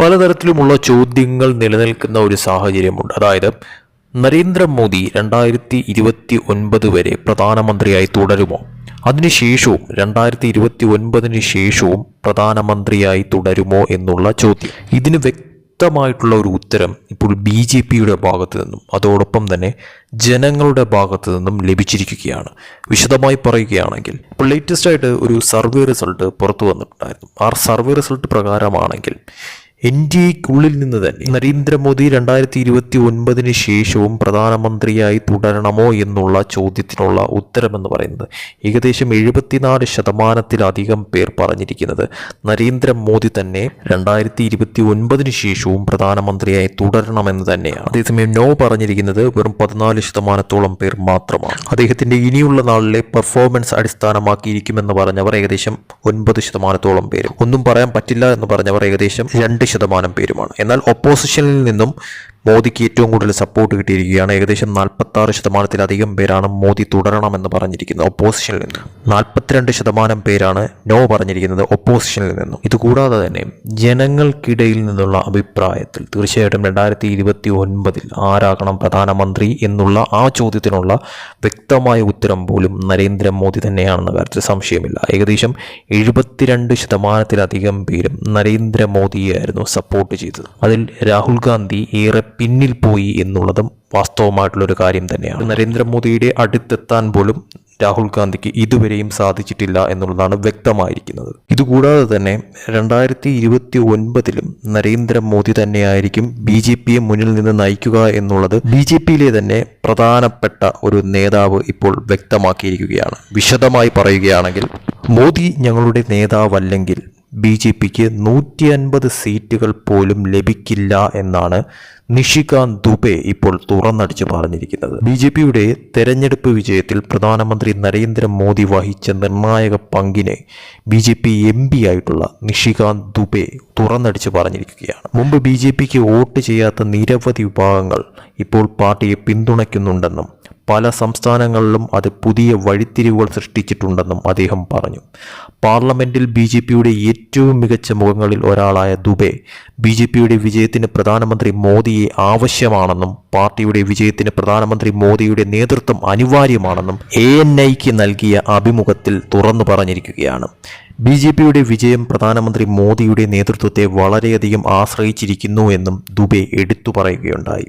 പലതരത്തിലുമുള്ള ചോദ്യങ്ങൾ നിലനിൽക്കുന്ന ഒരു സാഹചര്യമുണ്ട്. അതായത് നരേന്ദ്രമോദി രണ്ടായിരത്തി ഇരുപത്തി ഒൻപത് വരെ പ്രധാനമന്ത്രിയായി തുടരുമോ? അതിനുശേഷവും രണ്ടായിരത്തി ഇരുപത്തി ഒൻപതിന് ശേഷവും പ്രധാനമന്ത്രിയായി തുടരുമോ എന്നുള്ള ചോദ്യം. ഇതിന് വ്യക്തമായിട്ടുള്ള ഒരു ഉത്തരം ഇപ്പോൾ ബി ജെ പിയുടെ ഭാഗത്ത് നിന്നും അതോടൊപ്പം തന്നെ ജനങ്ങളുടെ ഭാഗത്ത് നിന്നും ലഭിച്ചിരിക്കുകയാണ്. വിശദമായി പറയുകയാണെങ്കിൽ ഇപ്പോൾ ലേറ്റസ്റ്റ് ആയിട്ട് ഒരു സർവേ റിസൾട്ട് പുറത്തു വന്നിട്ടുണ്ടായിരുന്നു. ആ സർവേ റിസൾട്ട് പ്രകാരമാണെങ്കിൽ എക്കുള്ളിൽ നിന്ന് തന്നെ നരേന്ദ്രമോദി രണ്ടായിരത്തി ഇരുപത്തി ഒൻപതിന് ശേഷവും പ്രധാനമന്ത്രിയായി തുടരണമോ എന്നുള്ള ചോദ്യത്തിനുള്ള ഉത്തരമെന്ന് പറയുന്നത് ഏകദേശം എഴുപത്തിനാല് ശതമാനത്തിലധികം പേർ പറഞ്ഞിരിക്കുന്നത് നരേന്ദ്രമോദി തന്നെ രണ്ടായിരത്തി ഇരുപത്തി ഒൻപതിന് ശേഷവും പ്രധാനമന്ത്രിയായി തുടരണമെന്ന് തന്നെയാണ്. അതേസമയം നോ പറഞ്ഞിരിക്കുന്നത് വെറും പതിനാല് ശതമാനത്തോളം പേർ മാത്രമാണ്. അദ്ദേഹത്തിന്റെ ഇനിയുള്ള നാളിലെ പെർഫോമൻസ് അടിസ്ഥാനമാക്കിയിരിക്കുമെന്ന് പറഞ്ഞവർ ഏകദേശം ഒൻപത് ശതമാനത്തോളം പേരും. ഒന്നും പറയാൻ പറ്റില്ല എന്ന് പറഞ്ഞവർ ഏകദേശം രണ്ട് ശതമാനം പേരുമാണ്. എന്നാൽ ഒപ്പോസിഷനിൽ നിന്നും മോദിക്ക് ഏറ്റവും കൂടുതൽ സപ്പോർട്ട് കിട്ടിയിരിക്കുകയാണ്. ഏകദേശം നാൽപ്പത്തി ആറ് ശതമാനത്തിലധികം പേരാണ് മോദി തുടരണമെന്ന് പറഞ്ഞിരിക്കുന്നത്. ഒപ്പോസിഷനിൽ നിന്ന്. നാൽപ്പത്തിരണ്ട് ശതമാനം പേരാണ് നോ പറഞ്ഞിരിക്കുന്നത് ഒപ്പോസിഷനിൽ നിന്നും. ഇതുകൂടാതെ തന്നെ ജനങ്ങൾക്കിടയിൽ നിന്നുള്ള അഭിപ്രായത്തിൽ തീർച്ചയായിട്ടും രണ്ടായിരത്തി ഇരുപത്തി ഒൻപതിൽ ആരാകണം പ്രധാനമന്ത്രി എന്നുള്ള ആ ചോദ്യത്തിനുള്ള വ്യക്തമായ ഉത്തരം പോലും നരേന്ദ്രമോദി തന്നെയാണെന്ന കാര്യത്തിൽ സംശയമില്ല. ഏകദേശം എഴുപത്തിരണ്ട് ശതമാനത്തിലധികം പേരും നരേന്ദ്രമോദിയെ ആയിരുന്നു സപ്പോർട്ട് ചെയ്തത്. അതിൽ രാഹുൽ ഗാന്ധി ഏറെ പിന്നിൽ പോയി എന്നുള്ളതും വാസ്തവമായിട്ടുള്ളൊരു കാര്യം തന്നെയാണ്. നരേന്ദ്രമോദിയുടെ അടുത്തെത്താൻ പോലും രാഹുൽ ഗാന്ധിക്ക് ഇതുവരെയും സാധിച്ചിട്ടില്ല എന്നുള്ളതാണ് വ്യക്തമായിരിക്കുന്നത്. ഇതുകൂടാതെ തന്നെ രണ്ടായിരത്തി ഇരുപത്തി ഒൻപതിലും നരേന്ദ്രമോദി തന്നെയായിരിക്കും ബി ജെ പിയെ മുന്നിൽ നിന്ന് നയിക്കുക എന്നുള്ളത് ബി ജെ പിയിലെ തന്നെ പ്രധാനപ്പെട്ട ഒരു നേതാവ് ഇപ്പോൾ വ്യക്തമാക്കിയിരിക്കുകയാണ്. വിശദമായി പറയുകയാണെങ്കിൽ മോദി ഞങ്ങളുടെ നേതാവല്ലെങ്കിൽ ബി ജെ പിക്ക് നൂറ്റി അൻപത് സീറ്റുകൾ പോലും ലഭിക്കില്ല എന്നാണ് നിഷികാന്ത് ദുബെ ഇപ്പോൾ തുറന്നടിച്ച് പറഞ്ഞിരിക്കുന്നത്. ബി ജെ പിയുടെ തെരഞ്ഞെടുപ്പ് വിജയത്തിൽ പ്രധാനമന്ത്രി നരേന്ദ്രമോദി വഹിച്ച നിർണായക പങ്കിനെ B J P M P ആയിട്ടുള്ള നിഷികാന്ത് ദുബെ തുറന്നടിച്ച് പറഞ്ഞിരിക്കുകയാണ്. മുമ്പ് ബി ജെ പിക്ക് വോട്ട് ചെയ്യാത്ത നിരവധി വിഭാഗങ്ങൾ ഇപ്പോൾ പാർട്ടിയെ പിന്തുണയ്ക്കുന്നുണ്ടെന്നും പല സംസ്ഥാനങ്ങളിലും അത് പുതിയ വഴിത്തിരിവുകൾ സൃഷ്ടിച്ചിട്ടുണ്ടെന്നും അദ്ദേഹം പറഞ്ഞു. പാർലമെന്റിൽ ബി ജെ പിയുടെ ഏറ്റവും മികച്ച മുഖങ്ങളിൽ ഒരാളായ ദുബെ ബി ജെ പിയുടെ വിജയത്തിന് പ്രധാനമന്ത്രി മോദിയെ ആവശ്യമാണെന്നും പാർട്ടിയുടെ വിജയത്തിന് പ്രധാനമന്ത്രി മോദിയുടെ നേതൃത്വം അനിവാര്യമാണെന്നും എ എൻ ഐക്ക് നൽകിയ അഭിമുഖത്തിൽ തുറന്നു പറഞ്ഞിരിക്കുകയാണ്. ബി ജെ പിയുടെ വിജയം പ്രധാനമന്ത്രി മോദിയുടെ നേതൃത്വത്തെ വളരെയധികം ആശ്രയിച്ചിരിക്കുന്നു എന്നും ദുബെ എടുത്തു പറയുകയുണ്ടായി.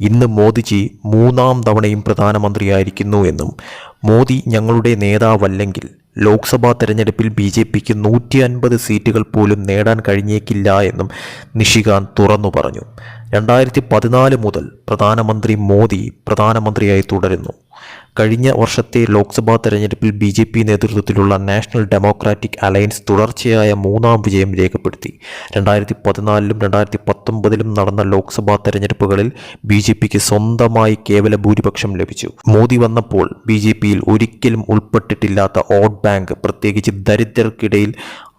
ഇന്ന് മോദിജി മൂന്നാം തവണയും പ്രധാനമന്ത്രിയായിരിക്കുന്നു എന്നും മോദി ഞങ്ങളുടെ നേതാവല്ലെങ്കിൽ ലോക്സഭാ തെരഞ്ഞെടുപ്പിൽ ബി ജെ പിക്ക് നൂറ്റി അൻപത് സീറ്റുകൾ പോലും നേടാൻ കഴിഞ്ഞേക്കില്ല എന്നും നിഷികാന്ത് തുറന്നു പറഞ്ഞു. രണ്ടായിരത്തി പതിനാല് മുതൽ പ്രധാനമന്ത്രി മോദി പ്രധാനമന്ത്രിയായി തുടരുന്നു. കഴിഞ്ഞ വർഷത്തെ ലോക്സഭാ തെരഞ്ഞെടുപ്പിൽ ബി ജെ പി നേതൃത്വത്തിലുള്ള നാഷണൽ ഡെമോക്രാറ്റിക് അലയൻസ് തുടർച്ചയായ മൂന്നാം വിജയം രേഖപ്പെടുത്തി. രണ്ടായിരത്തി പതിനാലിലും രണ്ടായിരത്തി പത്തൊമ്പതിലും നടന്ന ലോക്സഭാ തെരഞ്ഞെടുപ്പുകളിൽ ബി ജെ പിക്ക് സ്വന്തമായി കേവല ഭൂരിപക്ഷം ലഭിച്ചു. മോദി വന്നപ്പോൾ ബി ജെ പിയിൽ ഒരിക്കലും ഉൾപ്പെട്ടിട്ടില്ലാത്ത വോട്ട് ബാങ്ക് പ്രത്യേകിച്ച് ദരിദ്രർക്കിടയിൽ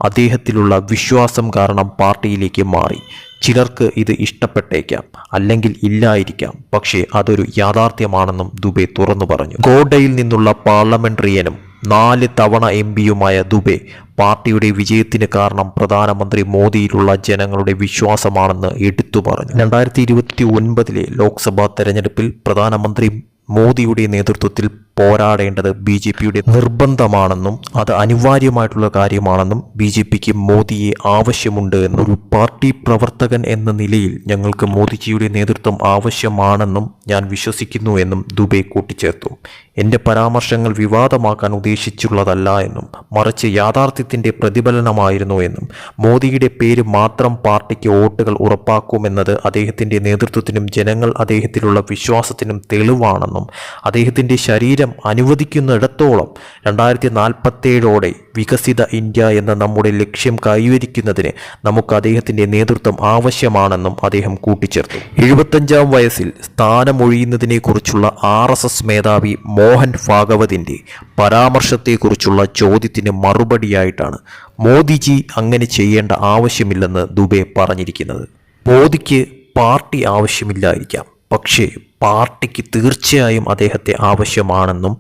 അദ്ദേഹത്തിലുള്ള വിശ്വാസം കാരണം പാർട്ടിയിലേക്ക് മാറി. ചിലർക്ക് ഇത് ഇഷ്ടപ്പെട്ടേക്കാം അല്ലെങ്കിൽ ഇല്ലായിരിക്കാം. പക്ഷേ അതൊരു യാഥാർത്ഥ്യമാണെന്നും ദുബെ തുറന്നു പറഞ്ഞു. ഗോഡയിൽ നിന്നുള്ള പാർലമെന്ററിയനും നാല് തവണ എം പിയുമായ ദുബെ പാർട്ടിയുടെ വിജയത്തിന് കാരണം പ്രധാനമന്ത്രി മോദിയിലുള്ള ജനങ്ങളുടെ വിശ്വാസമാണെന്ന് എടുത്തു പറഞ്ഞു. രണ്ടായിരത്തി ഇരുപത്തി ഒൻപതിലെ ലോക്സഭാ തെരഞ്ഞെടുപ്പിൽ പ്രധാനമന്ത്രി മോദിയുടെ നേതൃത്വത്തിൽ പോരാടേണ്ടത് ബി ജെ പിയുടെ നിർബന്ധമാണെന്നും അത് അനിവാര്യമായിട്ടുള്ള കാര്യമാണെന്നും ബി ജെ പിക്ക് മോദിയെ ആവശ്യമുണ്ട് എന്നും ഒരു പാർട്ടി പ്രവർത്തകൻ എന്ന നിലയിൽ ഞങ്ങൾക്ക് മോദിജിയുടെ നേതൃത്വം ആവശ്യമാണെന്നും ഞാൻ വിശ്വസിക്കുന്നു എന്നും ദുബെ കൂട്ടിച്ചേർത്തു. എന്റെ പരാമർശങ്ങൾ വിവാദമാക്കാൻ ഉദ്ദേശിച്ചുള്ളതല്ല എന്നും മറിച്ച് യാഥാർത്ഥ്യത്തിന്റെ പ്രതിഫലനമായിരുന്നു എന്നും മോദിയുടെ പേര് മാത്രം പാർട്ടിക്ക് വോട്ടുകൾ ഉറപ്പാക്കുമെന്നത് അദ്ദേഹത്തിന്റെ നേതൃത്വത്തിനും ജനങ്ങൾ അദ്ദേഹത്തിലുള്ള വിശ്വാസത്തിനും തെളിവാണെന്നും അദ്ദേഹത്തിന്റെ ശരീരം അനുവദിക്കുന്നിടത്തോളം രണ്ടായിരത്തി നാൽപ്പത്തേഴോടെ വികസിത ഇന്ത്യ എന്ന നമ്മുടെ ലക്ഷ്യം കൈവരിക്കുന്നതിന് നമുക്ക് അദ്ദേഹത്തിന്റെ നേതൃത്വം ആവശ്യമാണെന്നും അദ്ദേഹം കൂട്ടിച്ചേർത്തു. എഴുപത്തഞ്ചാം വയസ്സിൽ സ്ഥാനമൊഴിയുന്നതിനെക്കുറിച്ചുള്ള ആർ എസ് എസ് മേധാവി മോഹൻ ഭാഗവതിന്റെ പരാമർശത്തെക്കുറിച്ചുള്ള ചോദ്യത്തിന് മറുപടിയായിട്ടാണ് മോദിജി അങ്ങനെ ചെയ്യേണ്ട ആവശ്യമില്ലെന്ന് ദുബെ പറഞ്ഞിരിക്കുന്നത്. മോദിക്ക് പാർട്ടി ആവശ്യമില്ലായിരിക്കാം. പക്ഷേ പാർട്ടിക്ക് തീർച്ചയായും അദ്ദേഹത്തെ ആവശ്യമാണെന്നും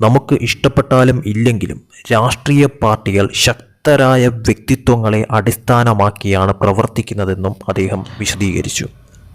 നമുക്ക് ഇഷ്ടപ്പെട്ടാലും ഇല്ലെങ്കിലും രാഷ്ട്രീയ പാർട്ടികൾ ശക്തരായ വ്യക്തിത്വങ്ങളെ അടിസ്ഥാനമാക്കിയാണ് പ്രവർത്തിക്കുന്നതെന്നും അദ്ദേഹം വിശദീകരിച്ചു.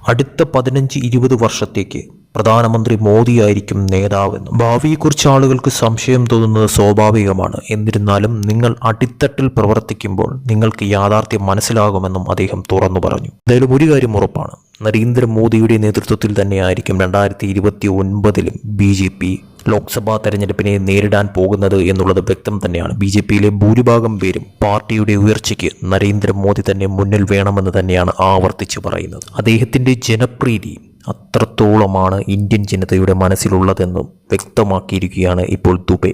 അടുത്ത പതിനഞ്ച് ഇരുപത് വർഷത്തേക്ക് പ്രധാനമന്ത്രി മോദിയായിരിക്കും നേതാവെന്നും. ഭാവിയെക്കുറിച്ച് ആളുകൾക്ക് സംശയം തോന്നുന്നത് സ്വാഭാവികമാണ്. എന്നിരുന്നാലും നിങ്ങൾ അടിത്തട്ടിൽ പ്രവർത്തിക്കുമ്പോൾ നിങ്ങൾക്ക് യാഥാർത്ഥ്യം മനസ്സിലാകുമെന്നും അദ്ദേഹം തുറന്നു പറഞ്ഞു. എന്തായാലും ഒരു കാര്യം ഉറപ്പാണ്. നരേന്ദ്രമോദിയുടെ നേതൃത്വത്തിൽ തന്നെയായിരിക്കും രണ്ടായിരത്തി ഇരുപത്തി ഒൻപതിലും ബി ജെ പി ലോക്സഭാ തെരഞ്ഞെടുപ്പിനെ നേരിടാൻ പോകുന്നത് എന്നുള്ളത് വ്യക്തം തന്നെയാണ്. ബി ജെ പിയിലെ ഭൂരിഭാഗം പേരും പാർട്ടിയുടെ ഉയർച്ചയ്ക്ക് നരേന്ദ്രമോദി തന്നെ മുന്നിൽ വേണമെന്ന് തന്നെയാണ് ആവർത്തിച്ച് പറയുന്നത്. അദ്ദേഹത്തിന്റെ ജനപ്രീതി അത്രത്തോളമാണ് ഇന്ത്യൻ ജനതയുടെ മനസ്സിലുള്ളതെന്നും വ്യക്തമാക്കിയിരിക്കുകയാണ് ഇപ്പോൾ ദുബെ.